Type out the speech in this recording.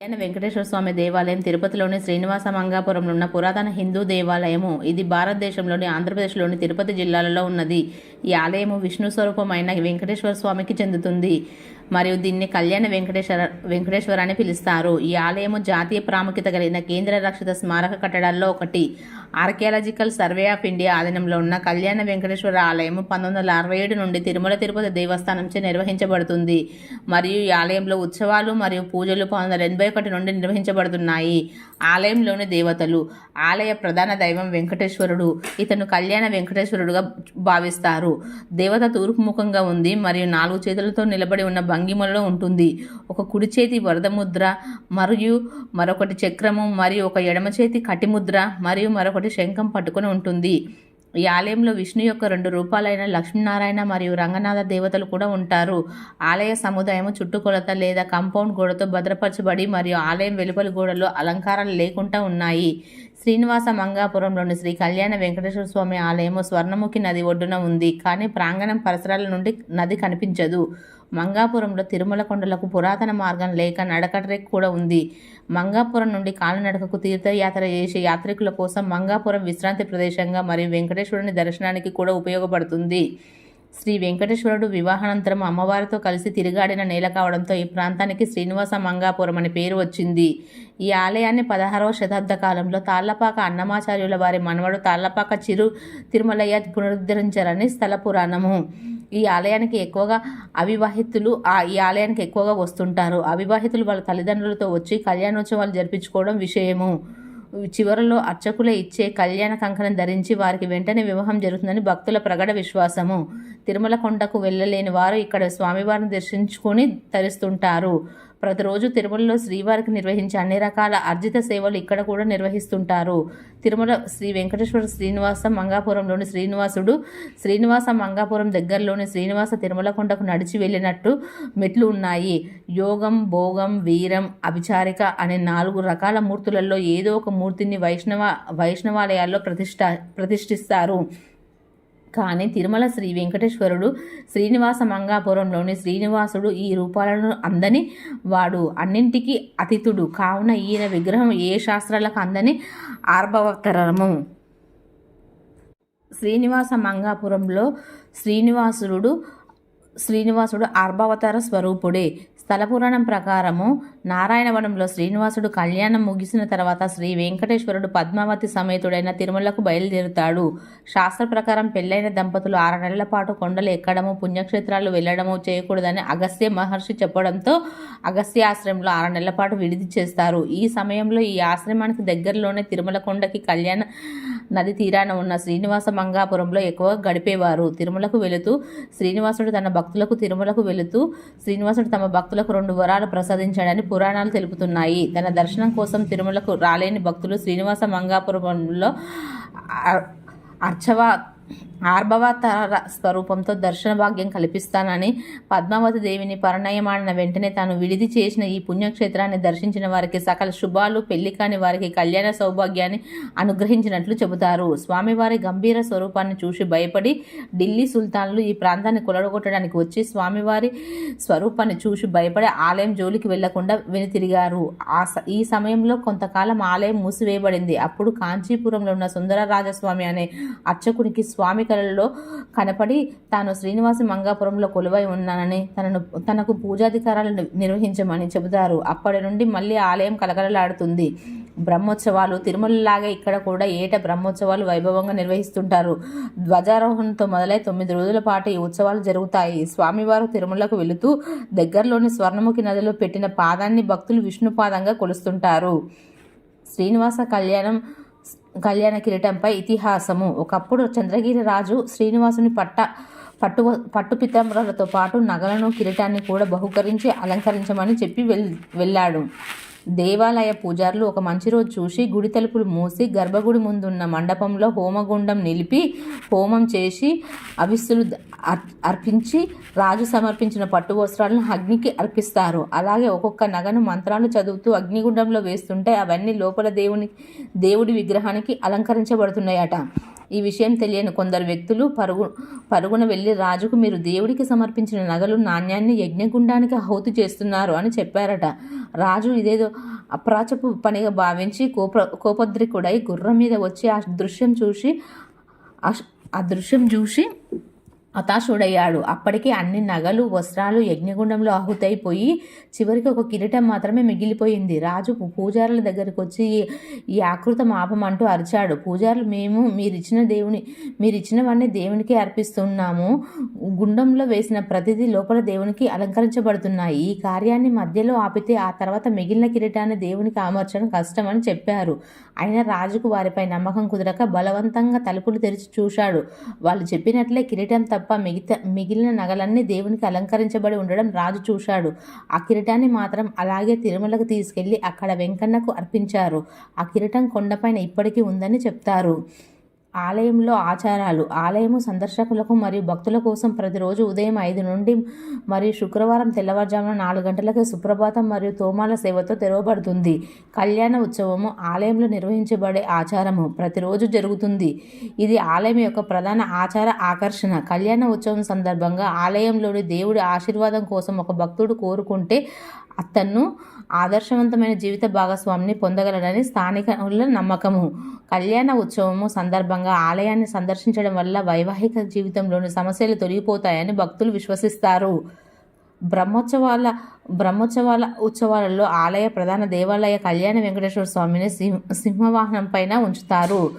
కళ్యాణ వెంకటేశ్వర స్వామి దేవాలయం తిరుపతిలోని శ్రీనివాస మంగాపురంలో ఉన్న పురాతన హిందూ దేవాలయము. ఇది భారతదేశంలోని ఆంధ్రప్రదేశ్లోని తిరుపతి జిల్లాలలో ఉన్నది. ఈ ఆలయము విష్ణు స్వరూపమైన వెంకటేశ్వర స్వామికి చెందుతుంది. మరియు దీన్ని కళ్యాణ వెంకటేశ్వర వెంకటేశ్వర అని పిలుస్తారు. ఈ ఆలయము జాతీయ ప్రాముఖ్యత కలిగిన కేంద్ర రక్షిత స్మారక కట్టడాల్లో ఒకటి. ఆర్కియాలజికల్ సర్వే ఆఫ్ ఇండియా ఆధీనంలో ఉన్న కళ్యాణ వెంకటేశ్వర ఆలయం పంతొమ్మిది వందల అరవై ఏడు నుండి తిరుమల తిరుపతి దేవస్థానంచే నిర్వహించబడుతుంది. మరియు ఈ ఆలయంలో ఉత్సవాలు మరియు పూజలు పంతొమ్మిది వందల ఎనభై ఒకటి నుండి నిర్వహించబడుతున్నాయి. ఆలయంలోని దేవతలు ఆలయ ప్రధాన దైవం వెంకటేశ్వరుడు ఇతను కళ్యాణ వెంకటేశ్వరుడుగా భావిస్తారు. దేవత తూర్పుముఖంగా ఉంది మరియు నాలుగు చేతులతో నిలబడి ఉన్న భంగిమలో ఉంటుంది. ఒక కుడి చేతి వరద ముద్ర మరియు మరొకటి చక్రము మరియు ఒక ఎడమ చేతి కటిముద్ర మరియు మరొకటి శంఖం పట్టుకుని ఉంటుంది. ఈ ఆలయంలో విష్ణు యొక్క రెండు రూపాలైన లక్ష్మీనారాయణ మరియు రంగనాథ దేవతలు కూడా ఉంటారు. ఆలయ సముదాయం చుట్టుకొలత లేదా కాంపౌండ్ గోడతో భద్రపరచబడి మరియు ఆలయం వెలుపలి గోడలో అలంకారాలు లేకుండా ఉన్నాయి. శ్రీనివాస మంగాపురంలోని శ్రీ కళ్యాణ వెంకటేశ్వర స్వామి ఆలయము స్వర్ణముఖి నది ఒడ్డున ఉంది. కానీ ప్రాంగణం పరిసరాల నుండి నది కనిపించదు. మంగాపురంలో తిరుమల కొండలకు పురాతన మార్గం లేక నడకట్రెక్ కూడా ఉంది. మంగాపురం నుండి కాలినడకకు తీర్థయాత్ర చేసే యాత్రికుల కోసం మంగాపురం విశ్రాంతి ప్రదేశంగా మరియు వెంకటేశ్వరుని దర్శనానికి కూడా ఉపయోగపడుతుంది. శ్రీ వెంకటేశ్వరుడు వివాహానంతరం అమ్మవారితో కలిసి తిరిగాడిన నేల కావడంతో ఈ ప్రాంతానికి శ్రీనివాస మంగాపురం అనే పేరు వచ్చింది. ఈ ఆలయాన్ని పదహారవ శతాబ్ద కాలంలో తాళ్ళపాక అన్నమాచార్యుల వారి మనవడు తాళ్ళపాక చిరు తిరుమలయ్య పునరుద్ధరించారని స్థల పురాణము. ఈ ఆలయానికి ఎక్కువగా అవివాహితులు ఆ ఈ ఆలయానికి ఎక్కువగా వస్తుంటారు. అవివాహితులు వాళ్ళ తల్లిదండ్రులతో వచ్చి కళ్యాణోత్సవాలు జరిపించుకోవడం విషయము. చివరలో అర్చకులే ఇచ్చే కళ్యాణ కంకణం ధరించి వారికి వెంటనే వివాహం జరుగుతుందని భక్తుల ప్రగడ విశ్వాసము. తిరుమల కొండకు వెళ్ళలేని వారు ఇక్కడ స్వామివారిని దర్శించుకొని తరిస్తుంటారు. ప్రతిరోజు తిరుమలలో శ్రీవారికి నిర్వహించే అన్ని రకాల అర్జిత సేవలు ఇక్కడ కూడా నిర్వహిస్తుంటారు. తిరుమల శ్రీ వెంకటేశ్వర శ్రీనివాస మంగాపురంలోని శ్రీనివాసుడు శ్రీనివాస మంగాపురం దగ్గరలోని శ్రీనివాస తిరుమలకొండకు నడిచి వెళ్ళినట్టు మెట్లు ఉన్నాయి. యోగం భోగం వీరం అభిచారిక అనే నాలుగు రకాల మూర్తులలో ఏదో ఒక మూర్తిని వైష్ణవ వైష్ణవాలయాల్లో ప్రతిష్ట ప్రతిష్ఠిస్తారు. కానీ తిరుమల శ్రీ వెంకటేశ్వరుడు శ్రీనివాస మంగాపురంలోని శ్రీనివాసుడు ఈ రూపాలను అందని వాడు అన్నింటికీ అతిథుడు. కావున ఈయన విగ్రహం ఏ శాస్త్రాలకు అందని ఆర్భవతరము. శ్రీనివాస మంగాపురంలో శ్రీనివాసుడు శ్రీనివాసుడు ఆర్భావతార స్వరూపుడే. స్థల పురాణం ప్రకారము నారాయణవనంలో శ్రీనివాసుడు కళ్యాణం ముగిసిన తర్వాత శ్రీ వెంకటేశ్వరుడు పద్మావతి సమేతుడైన తిరుమలకు బయలుదేరుతాడు. శాస్త్ర ప్రకారం పెళ్ళైన దంపతులు ఆరు నెలల పాటు కొండలు ఎక్కడము పుణ్యక్షేత్రాలు వెళ్ళడము చేయకూడదని అగస్త్య మహర్షి చెప్పడంతో అగస్త్య ఆశ్రమంలో ఆరు నెలల పాటు విడిది చేస్తారు. ఈ సమయంలో ఈ ఆశ్రమానికి దగ్గరలోనే తిరుమల కొండకి కళ్యాణ నది తీరాన ఉన్న శ్రీనివాస మంగాపురంలో ఎక్కువగా గడిపేవారు. తిరుమలకు వెళుతూ శ్రీనివాసుడు తన భక్తులకు తిరుమలకు వెళుతూ శ్రీనివాసుడు తమ భక్తులకు రెండు వరాలు ప్రసాదించాడని పురాణాలు తెలుపుతున్నాయి. తన దర్శనం కోసం తిరుమలకు రాలేని భక్తులు శ్రీనివాస మంగాపురంలో అర్చవ అర్చవా ఆర్భవతార స్వరూపంతో దర్శన భాగ్యం కల్పిస్తానని పద్మావతి దేవిని పరిణయమాడిన వెంటనే తాను విడిది చేసిన ఈ పుణ్యక్షేత్రాన్ని దర్శించిన వారికి సకల శుభాలు పెళ్ళి కాని వారికి కళ్యాణ సౌభాగ్యాన్ని అనుగ్రహించినట్లు చెబుతారు. స్వామివారి గంభీర స్వరూపాన్ని చూసి భయపడి ఢిల్లీ సుల్తాన్లు ఈ ప్రాంతాన్ని కొలడగొట్టడానికి వచ్చి స్వామివారి స్వరూపాన్ని చూసి భయపడి ఆలయం జోలికి వెళ్ళకుండా వెనుతిరిగారు. ఆ స- ఈ సమయంలో కొంతకాలం ఆలయం మూసివేయబడింది. అప్పుడు కాంచీపురంలో ఉన్న సుందర రాజస్వామి అనే అర్చకునికి స్వామి కళలో కనపడి తాను శ్రీనివాసి మంగాపురంలో కొలువై ఉన్నానని తనను తనకు పూజాధికారాలు నిర్వహించమని చెబుతారు. అప్పటి నుండి మళ్ళీ ఆలయం కలకలలాడుతుంది. బ్రహ్మోత్సవాలు తిరుమలలాగా ఇక్కడ కూడా ఏట బ్రహ్మోత్సవాలు వైభవంగా నిర్వహిస్తుంటారు. ధ్వజారోహణతో మొదలై తొమ్మిది రోజుల పాటు ఈ ఉత్సవాలు జరుగుతాయి. స్వామివారు తిరుమలకు వెళుతూ దగ్గరలోని స్వర్ణముఖి నదిలో పెట్టిన పాదాన్ని భక్తులు విష్ణుపాదంగా కొలుస్తుంటారు. శ్రీనివాస కళ్యాణం కళ్యాణ కిరీటంపై ఇతిహాసము. ఒకప్పుడు చంద్రగిరి రాజు శ్రీనివాసుని పట్ట పట్టు పట్టు పితాంబరాలతో పాటు నగలను కిరీటాన్ని కూడా బహుకరించి అలంకరించమని చెప్పి వెల్ వెళ్ళాడు. దేవాలయ పూజారులు ఒక మంచి రోజు చూసి గుడి తలుపులు మూసి గర్భగుడి ముందున్న మండపంలో హోమగుండం నిలిపి హోమం చేసి అవిస్సులు అర్- అర్పించి రాజు సమర్పించిన పట్టు వస్త్రాలను అగ్నికి అర్పిస్తారు. అలాగే ఒక్కొక్క నగను మంత్రాలు చదువుతూ అగ్నిగుండంలో వేస్తుంటే అవన్నీ లోపల దేవుని దేవుడి విగ్రహానికి అలంకరించబడుతున్నాయట. ఈ విషయం తెలియని కొందరు వ్యక్తులు పరుగు పరుగున వెళ్ళి రాజుకు మీరు దేవుడికి సమర్పించిన నగలు నాణ్యాన్ని యజ్ఞగుండానికి ఆహుతి చేస్తున్నారు అని చెప్పారట. రాజు ఇదేదో అప్రాచపు పనిగా భావించి కోప కోపద్రికుడై గుర్రం మీద వచ్చి ఆ దృశ్యం చూసి ఆ- ఆ దృశ్యం చూసి హతాశుడయ్యాడు. అప్పటికే అన్ని నగలు వస్త్రాలు యజ్ఞగుండంలో ఆహుతైపోయి చివరికి ఒక కిరీటం మాత్రమే మిగిలిపోయింది. రాజు పూజారుల దగ్గరికి వచ్చి "ఈ- ఈ ఆకృతం ఆపమంటూ అరిచాడు. పూజారులు మేము మీరిచ్చిన దేవుని మీరిచ్చినవన్నీ దేవునికి అర్పిస్తున్నాము. గుండంలో వేసిన ప్రతిదీ లోపల దేవునికి అలంకరించబడుతున్నాయి. ఈ కార్యాన్ని మధ్యలో ఆపితే ఆ తర్వాత మిగిలిన కిరీటాన్ని దేవునికి అమర్చడం కష్టమని చెప్పారు. అయినా రాజుకు వారిపై నమ్మకం కుదరక బలవంతంగా తలుపులు తెరిచి చూశాడు. వాళ్ళు చెప్పినట్లే కిరీటం తప్ప తప్ప మిగతా మిగిలిన నగలన్నీ దేవునికి అలంకరించబడి ఉండడం రాజు చూశాడు. ఆ కిరీటాన్ని మాత్రం అలాగే తిరుమలకు తీసుకెళ్ళి అక్కడ వెంకన్నకు అర్పించారు. ఆ కిరీటం కొండపైన ఇప్పటికీ ఉందని చెప్తారు. ఆలయంలో ఆచారాలు. ఆలయము సందర్శకులకు మరియు భక్తుల కోసం ప్రతిరోజు ఉదయం ఐదు నుండి మరియు శుక్రవారం తెల్లవారుజామున నాలుగు గంటలకే సుప్రభాతం మరియు తోమాల సేవతో తెరవబడుతుంది. కళ్యాణ ఉత్సవము ఆలయంలో నిర్వహించబడే ఆచారము ప్రతిరోజు జరుగుతుంది. ఇది ఆలయం యొక్క ప్రధాన ఆచార ఆకర్షణ. కళ్యాణ ఉత్సవం సందర్భంగా ఆలయంలోని దేవుడి ఆశీర్వాదం కోసం ఒక భక్తుడు కోరుకుంటే అతన్ను ఆదర్శవంతమైన జీవిత భాగస్వామిని పొందగలడని స్థానికుల నమ్మకము. కళ్యాణ ఉత్సవము సందర్భంగా ఆలయాన్ని సందర్శించడం వల్ల వైవాహిక జీవితంలోని సమస్యలు తొలగిపోతాయని భక్తులు విశ్వసిస్తారు. బ్రహ్మోత్సవాల బ్రహ్మోత్సవాల ఉత్సవాలలో ఆలయ ప్రధాన దేవాలయ కళ్యాణ వెంకటేశ్వర స్వామిని సింహ సింహవాహనం పైన ఉంచుతారు.